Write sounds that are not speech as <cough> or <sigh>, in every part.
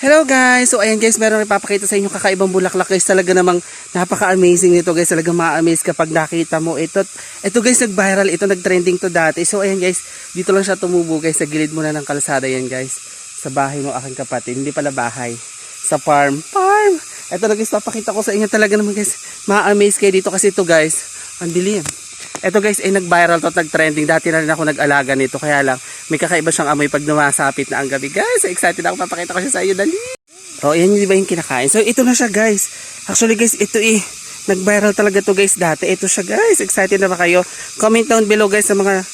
Hello guys! So ayan guys, meron ipapakita sa inyo kakaibang bulaklak guys. Talaga namang napaka-amazing nito guys. Talaga ma-amaze kapag nakita mo ito. Ito guys, nag-viral. Ito nag-trending to dati. So ayan guys, dito lang siya tumubo guys. Sa gilid muna ng kalsada yan guys. Sa bahay mo aking kapatid. Hindi pala bahay. Sa farm. Farm! Ito na guys, papakita ko sa inyo talaga naman guys. Ma-amaze kayo dito kasi ito guys. Ang dilim. Ito guys ay nag-viral to at nag-trending. Dati na rin ako nag-alaga nito. Kaya lang, may kakaiba siyang amoy pag dumasapit na ang gabi. Guys, excited ako. Papakita ko siya sa iyo. Dali! Oh, yan yung di ba yung kinakain? So, ito na siya guys. Actually guys, ito eh. Nag-viral talaga to guys dati. Ito siya guys. Excited na ba kayo? Comment down below guys sa mga...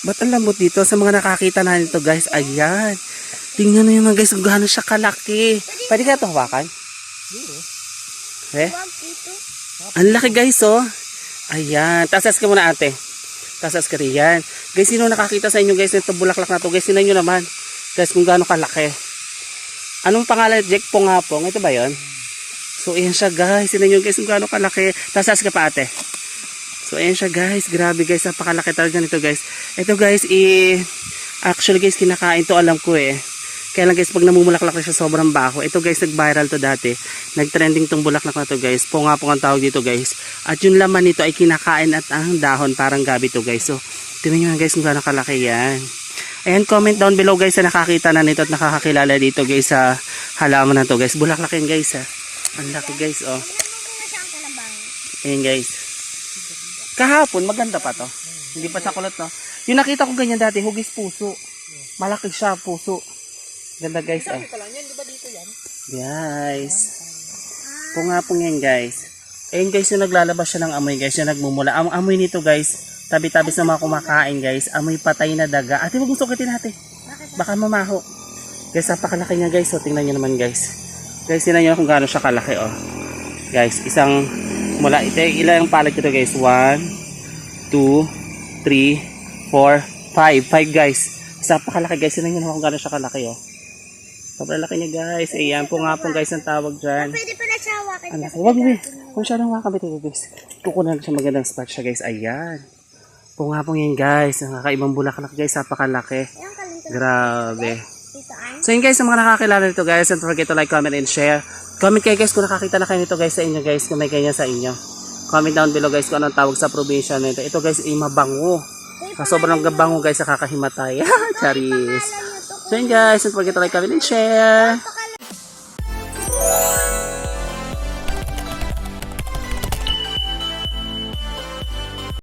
Ba't ang lambot dito? Sa mga nakakita na nito guys. Ayan. Tingnan nyo naman guys kung gaano siya kalaki. Pwede kaya ito hawakan? Eh? Ang laki guys oh. Ayan. Tasas ka muna ate. Tasas ka rin yan. Guys, sino nakakita sa inyo guys nito bulaklak na to? Guys, sino nyo naman? Guys, kung gaano kalaki. Anong pangalan? Jack Pongapong. Ito ba yon? So, ayan siya guys. Sino nyo guys kung gaano kalaki. Tasas ka pa ate. So, ayan siya guys. Grabe guys. Napakalaki talaga nito guys. Ito guys, i... Actually guys, kinakain to alam ko eh. Kaya lang guys, pag namumulaklak na siya sobrang baho. Ito guys, nag-viral to dati. Nag-trending tong bulaklak na to guys. Pongapong ang tawag dito guys. At yung laman nito ay kinakain at ang dahon parang gabi to guys. So, tingnan nyo na guys kung gaano kalaki yan. Ayan, comment down below guys sa nakakita na nito at nakakakilala dito guys sa halaman na to guys. Bulaklak yan guys ha. Ang laki guys oh. Ayan guys. Kahapon, maganda pa to. Hindi pa sa kulot no. Yung nakita ko ganyan dati, hugis puso. Malaki siya, puso. Ganda guys oh. Guys. Pungapong yan guys. Ayun guys, yung naglalabas siya ng amoy guys, yung nagmumula. Ang amoy nito guys, tabi-tabi sa mga kumakain guys, amoy patay na daga. Ate, huwag mo sukitin natin. Baka mamaho. Guys, napakalaki niya guys. So, tingnan nyo naman guys. Guys, tingnan nyo kung gaano siya kalaki oh. Guys, isang mula, ito, ilang palad ko to guys. 1, 2, 3, 4, 5. 5 guys. Guys, napakalaki guys. Tingnan nyo naman kung gaano siya kalaki oh. Sobrang laki niya guys. Ayan po nga po guys ang tawag dyan. Pwede hawakan. Ang laki. Wag mo. Kung siya nang wakabit ito guys. Kukunan siya magandang spot siya guys. Ayan. Po nga po yan guys. Ang kakaibang bulaklak guys. Napakalaki. Grabe. So yun guys, sa mga nakakilala nito guys, don't forget to like, comment, and share. Comment kayo guys kung nakakita na kayo nito guys sa inyo guys, kung may ganyan sa inyo. Comment down below guys kung anong tawag sa probinsya nito. Ito guys, ay mabango. Sa sobrang gabango guys, nakakahimatay. <laughs> Charis. Alam niyo to. So yun guys, don't forget to like, comment, and share.